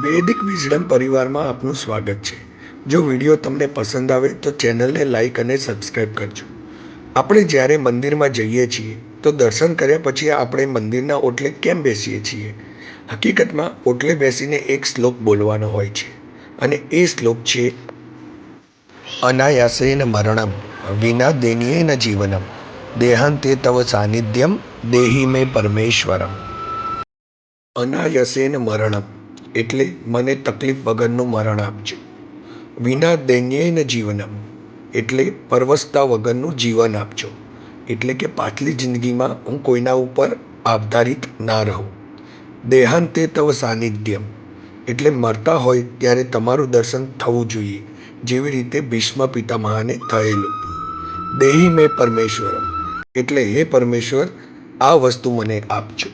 વૈદિક વિઝડમ પરિવારમાં આપનું સ્વાગત છે. જો વીડિયો તમને પસંદ આવે તો ચેનલને લાઇક અને સબસ્ક્રાઈબ કરજો. આપણે જ્યારે મંદિરમાં જઈએ છીએ, તો દર્શન કર્યા પછી આપણે મંદિરના ઓટલે કેમ બેસીએ છીએ? હકીકતમાં, ઓટલે બેસીને એક શ્લોક બોલવાનો હોય છે. અને એ શ્લોક છે, અનાયાસેન મરણમ, વિના દેનીયેન જીવનમ, દેહાંતે તવ સાનિધ્યમ, દેહી મે પરમેશ્વરમ. અનાયસેન મરણમ. એટલે મને તકલીફ વગરનું મરણ આપજો. વિના દૈન્યેન જીવનમ, એટલે પરવસતા વગરનું જીવન આપજો. એટલે કે પાછલી જિંદગીમાં હું કોઈના ઉપર આધારિત ના રહું. દેહાંતે તવ સાનિધ્યમ, એટલે મરતા હોય ત્યારે તમારું દર્શન થવું જોઈએ, જેવી રીતે ભીષ્મ પિતામહાને થયેલું. દેહી મેં પરમેશ્વરમ, એટલે હે પરમેશ્વર, આ વસ્તુ મને આપજો.